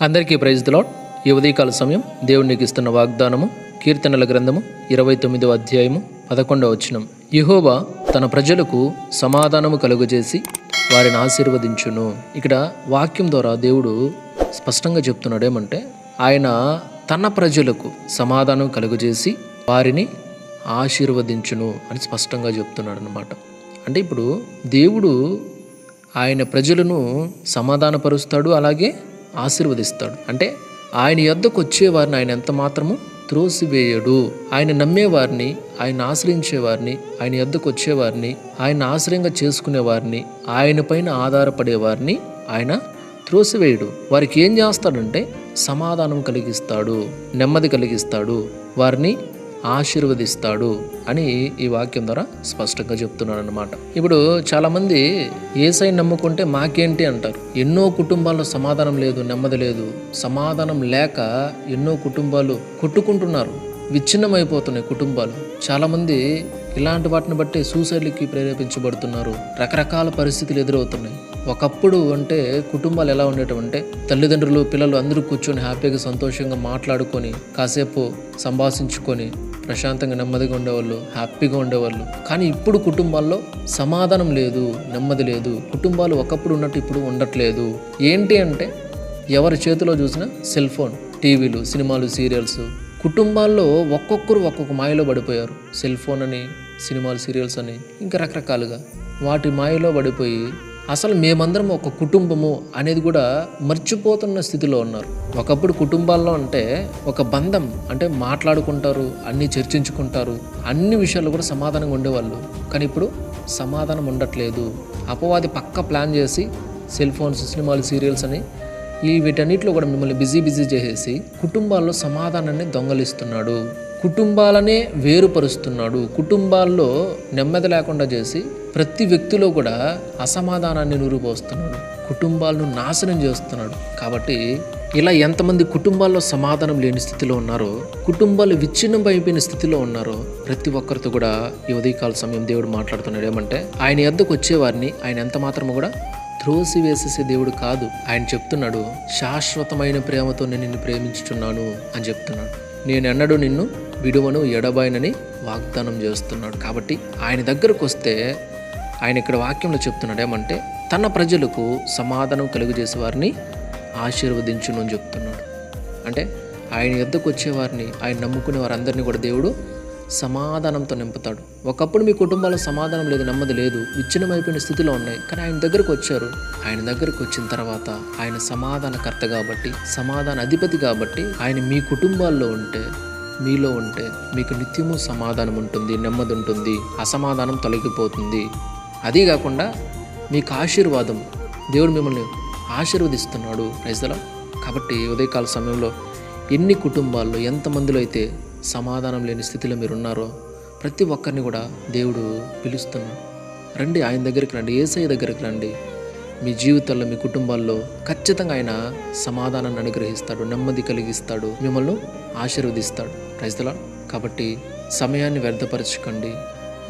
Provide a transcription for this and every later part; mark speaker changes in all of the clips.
Speaker 1: అందరికీ praise lord ఈ ఉదయకాల సమయం దేవునికి ఇస్తున్న వాగ్దానము కీర్తనల గ్రంథము ఇరవై తొమ్మిదవ అధ్యాయము పదకొండవ వచనం. యహోవా తన ప్రజలకు సమాధానము కలుగజేసి వారిని ఆశీర్వదించును. ఇక్కడ వాక్యం ద్వారా దేవుడు స్పష్టంగా చెప్తున్నాడు ఏమంటే ఆయన తన ప్రజలకు సమాధానం కలుగజేసి వారిని ఆశీర్వదించును అని స్పష్టంగా చెప్తున్నాడు అనమాట అంటే ఇప్పుడు దేవుడు ఆయన ప్రజలను సమాధానపరుస్తాడు అలాగే ఆశీర్వదిస్తాడు. అంటే ఆయన యొద్దకు వచ్చేవారిని ఆయన ఎంత మాత్రము త్రోసివేయడు. ఆయన నమ్మేవారిని ఆయన ఆశ్రయించేవారిని ఆయన యొద్దకు వచ్చేవారిని ఆయన ఆశ్రయంగా చేసుకునేవారిని ఆయన పైన ఆధారపడేవారిని ఆయన త్రోసివేయడు. వారికి ఏం చేస్తాడంటే సమాధానం కలిగిస్తాడు నెమ్మది కలిగిస్తాడు. వారిని ఆశీర్వదిస్తాడు అని ఈ వాక్యం ద్వారా స్పష్టంగా చెప్తున్నాడు అనమాట ఇప్పుడు చాలామంది ఏసై నమ్ముకుంటే మాకేంటి అంటారు? ఎన్నో కుటుంబాల్లో సమాధానం లేదు నెమ్మది లేదు. సమాధానం లేక ఎన్నో కుటుంబాలు కొట్టుకుంటున్నారు. విచ్ఛిన్నమైపోతున్నాయి కుటుంబాలు. చాలామంది ఇలాంటి వాటిని బట్టి సూసైడ్లకి ప్రేరేపించబడుతున్నారు. రకరకాల పరిస్థితులు ఎదురవుతున్నాయి. ఒకప్పుడు అంటే కుటుంబాలు ఎలా ఉండేటంటే తల్లిదండ్రులు పిల్లలు అందరూ కూర్చొని హ్యాపీగా సంతోషంగా మాట్లాడుకొని కాసేపు సంభాషించుకొని ప్రశాంతంగా నెమ్మదిగా ఉండేవాళ్ళు హ్యాపీగా ఉండేవాళ్ళు. కానీ ఇప్పుడు కుటుంబాల్లో సమాధానం లేదు నెమ్మది లేదు. కుటుంబాలు ఒకప్పుడు ఉన్నట్టు ఇప్పుడు ఉండట్లేదు. ఏంటి అంటే ఎవరి చేతిలో చూసినా సెల్ ఫోన్ టీవీలు సినిమాలు సీరియల్స్. కుటుంబాల్లో ఒక్కొక్కరు ఒక్కొక్క మాయలో పడిపోయారు. సెల్ ఫోన్ అని సినిమాలు సీరియల్స్ అని ఇంకా రకరకాలుగా. వాటి మాయలో పడిపోయి అసలు మేమందరం ఒక కుటుంబము అనేది కూడా మర్చిపోతున్న స్థితిలో ఉన్నారు. ఒకప్పుడు కుటుంబాల్లో అంటే ఒక బంధం అంటే మాట్లాడుకుంటారు అన్నీ చర్చించుకుంటారు అన్ని విషయాలు కూడా సమాధానంగా ఉండేవాళ్ళు. కానీ ఇప్పుడు సమాధానం ఉండట్లేదు. అపవాది పక్క ప్లాన్ చేసి సెల్ ఫోన్స్ సినిమాలు సీరియల్స్ అని ఈ వీటన్నిటిలో కూడా మిమ్మల్ని బిజీ బిజీ చేసేసి కుటుంబాల్లో సమాధానాన్ని దొంగలిస్తున్నాడు. కుటుంబాలనే వేరుపరుస్తున్నాడు. కుటుంబాల్లో నెమ్మది లేకుండా చేసి ప్రతి వ్యక్తిలో కూడా అసమాధానాన్ని నూరిపోస్తున్నాడు. కుటుంబాలను నాశనం చేస్తున్నాడు. కాబట్టి ఇలా ఎంతమంది కుటుంబాల్లో సమాధానం లేని స్థితిలో ఉన్నారో కుటుంబాలు విచ్ఛిన్నం అయిపోయిన స్థితిలో ఉన్నారో ప్రతి ఒక్కరితో కూడా ఈ ఉదయకాల సమయం దేవుడు మాట్లాడుతున్నాడు. ఏమంటే ఆయన ఎద్దకు వచ్చేవారిని ఆయన ఎంత మాత్రము కూడా త్రోసి వేసేసే దేవుడు కాదు. ఆయన చెప్తున్నాడు శాశ్వతమైన ప్రేమతో నేను నిన్ను ప్రేమించుచున్నాను అని చెప్తున్నాడు. నేను ఎన్నడూ నిన్ను విడువను ఎడబాయనని వాగ్దానం చేస్తున్నాడు. కాబట్టి ఆయన దగ్గరకు వస్తే ఆయన ఇక్కడ వాక్యంలో చెప్తున్నాడు ఏమంటే తన ప్రజలకు సమాధానం కలుగజేసే వారిని ఆశీర్వదించును అని చెప్తున్నాడు. అంటే ఆయన యుద్ధకు వచ్చేవారిని ఆయన నమ్ముకునే వారందరినీ కూడా దేవుడు సమాధానంతో నింపుతాడు. ఒకప్పుడు మీ కుటుంబాల్లో సమాధానం లేదు నెమ్మది లేదు విచ్ఛిన్నమైపోయిన స్థితిలో ఉన్నాయి. కానీ ఆయన దగ్గరకు వచ్చారు. ఆయన దగ్గరకు వచ్చిన తర్వాత ఆయన సమాధానకర్త కాబట్టి సమాధాన అధిపతి కాబట్టి ఆయన మీ కుటుంబాల్లో ఉంటే మీలో ఉంటే మీకు నిత్యము సమాధానం ఉంటుంది నెమ్మది ఉంటుంది అసమాధానం తొలగిపోతుంది. అదీ కాకుండా మీకు ఆశీర్వాదం. దేవుడు మిమ్మల్ని ఆశీర్వదిస్తున్నాడు. రైతులా కాబట్టి ఉదయకాల సమయంలో ఎన్ని కుటుంబాల్లో ఎంతమందిలో అయితే సమాధానం లేని స్థితిలో మీరు ఉన్నారో ప్రతి ఒక్కరిని కూడా దేవుడు పిలుస్తున్నాడు రండి ఆయన దగ్గరికి రండి ఏసఐ దగ్గరికి రండి. మీ జీవితాల్లో మీ కుటుంబాల్లో ఖచ్చితంగా ఆయన సమాధానాన్ని అనుగ్రహిస్తాడు నెమ్మది కలిగిస్తాడు మిమ్మల్ని ఆశీర్వదిస్తాడు. రైతులా కాబట్టి సమయాన్ని వ్యర్థపరచకండి.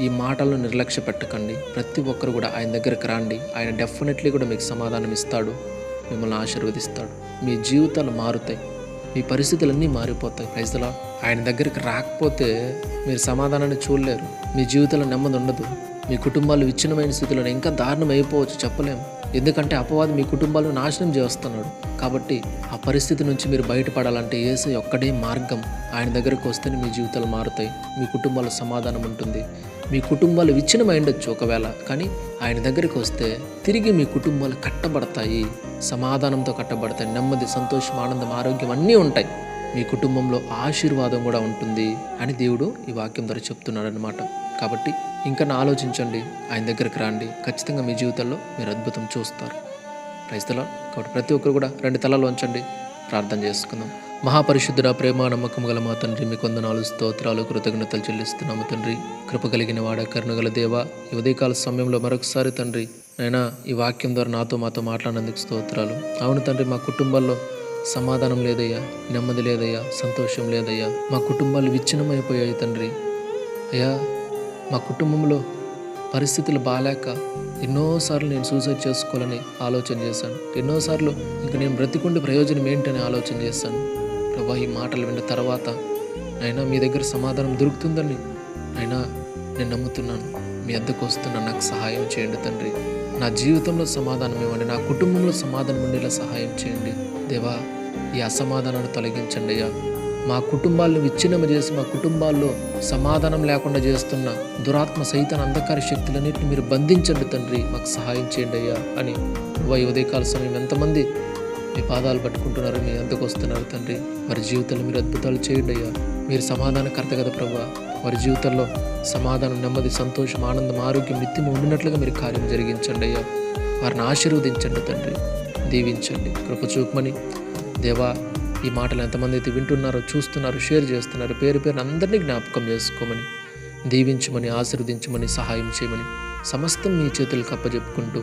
Speaker 1: ఈ మాటలను నిర్లక్ష్య పెట్టకండి. ప్రతి ఒక్కరు కూడా ఆయన దగ్గరికి రండి. ఆయన డెఫినెట్లీ కూడా మీకు సమాధానం ఇస్తాడు. మిమ్మల్ని ఆశీర్వదిస్తాడు. మీ జీవితాలు మారుతాయి. మీ పరిస్థితులన్నీ మారిపోతాయి. ప్రైజ్లా ఆయన దగ్గరికి రాకపోతే మీరు సమాధానాన్ని చూడలేరు. మీ జీవితంలో నెమ్మది ఉండదు. మీ కుటుంబాలు విచ్ఛిన్నమైన స్థితిలో ఇంకా దారుణం అయిపోవచ్చు. చెప్పలేము ఎందుకంటే అపవాది మీ కుటుంబాలను నాశనం చేస్తున్నాడు. కాబట్టి ఆ పరిస్థితి నుంచి మీరు బయటపడాలంటే ఏసే ఒక్కడే మార్గం. ఆయన దగ్గరకు వస్తేనే మీ జీవితాలు మారుతాయి. మీ కుటుంబాల సమాధానం ఉంటుంది. మీ కుటుంబాలు విచ్ఛిన్నమై ఉండొచ్చు ఒకవేళ కానీ ఆయన దగ్గరికి వస్తే తిరిగి మీ కుటుంబాలు కట్టబడతాయి. సమాధానంతో కట్టబడతాయి. నెమ్మది సంతోషం ఆనందం ఆరోగ్యం అన్నీ ఉంటాయి. మీ కుటుంబంలో ఆశీర్వాదం కూడా ఉంటుంది అని దేవుడు ఈ వాక్యం ద్వారా చెప్తున్నాడు అనమాట కాబట్టి ఇంకా ఆలోచించండి. ఆయన దగ్గరికి రండి. ఖచ్చితంగా మీ జీవితంలో మీరు అద్భుతం చూస్తారు. క్రైస్తలో కాబట్టి ప్రతి ఒక్కరు కూడా రెండు తలలు ఉంచండి ప్రార్థన చేసుకుందాం. మహాపరిశుద్ధుడ ప్రేమ నమ్మకం గల మా తండ్రి మీ కొందనాలు స్తోత్రాలు కృతజ్ఞతలు చెల్లిస్తున్నాము తండ్రి. కృప కలిగిన వాడ కరుణగల దేవ ఈ ఉదయకాల సమయంలో మరొకసారి తండ్రి నైనా ఈ వాక్యం ద్వారా నాతో మాతో మాట్లాడినందుకు స్తోత్రాలు. అవును తండ్రి మా కుటుంబాల్లో సమాధానం లేదయ్యా నెమ్మది లేదయ్యా సంతోషం లేదయ్యా. మా కుటుంబాలు విచ్ఛిన్నమైపోయాయి తండ్రి. అయ్యా మా కుటుంబంలో పరిస్థితులు బాగాలేక ఎన్నోసార్లు నేను సూసైడ్ చేసుకోవాలని ఆలోచన చేశాను. ఎన్నోసార్లు ఇంక నేను బ్రతికుండే ప్రయోజనం ఏంటని ఆలోచన చేశాను. ప్రభా ఈ మాటలు విన్న తర్వాత అయినా మీ దగ్గర సమాధానం దొరుకుతుందని అయినా నేను నమ్ముతున్నాను. మీ అద్దకు వస్తున్నా నాకు సహాయం చేయండి తండ్రి. నా జీవితంలో సమాధానం ఇవ్వండి నా కుటుంబంలో సమాధానం ఉండేలా సహాయం చేయండి. దేవా ఈ అసమాధానాన్ని తొలగించండి అయ్యా. మా కుటుంబాలను విచ్ఛిన్నం చేసి మా కుటుంబాల్లో సమాధానం లేకుండా చేస్తున్న దురాత్మ సైతాన్ అంధకార శక్తులన్నింటిని మీరు బంధించండి తండ్రి. మాకు సహాయం చేయండి అయ్యా అని ఉదయకాల సమయం ఎంతమంది మీ పాదాలు పట్టుకుంటున్నారు మీ అంతకు వస్తున్నారు తండ్రి. వారి జీవితంలో మీరు అద్భుతాలు చేయండి అయ్యా. మీరు సమాధానకర్త కదా ప్రభా. వారి జీవితంలో సమాధానం నెమ్మది సంతోషం ఆనందం ఆరోగ్యం నిత్యం ఉండినట్లుగా మీరు కార్యం జరిగించండి అయ్యా. వారిని ఆశీర్వదించండి తండ్రి. దీవించండి. కృప చూపమని. దేవా ఈ మాటలు ఎంతమంది అయితే వింటున్నారో చూస్తున్నారో షేర్ చేస్తున్నారో పేరు పేరు అందరినీ జ్ఞాపకం చేసుకోమని. దీవించమని ఆశీర్వదించమని సహాయం చేయమని సమస్తం మీ చేతులకు కప్పజెప్పుకుంటూ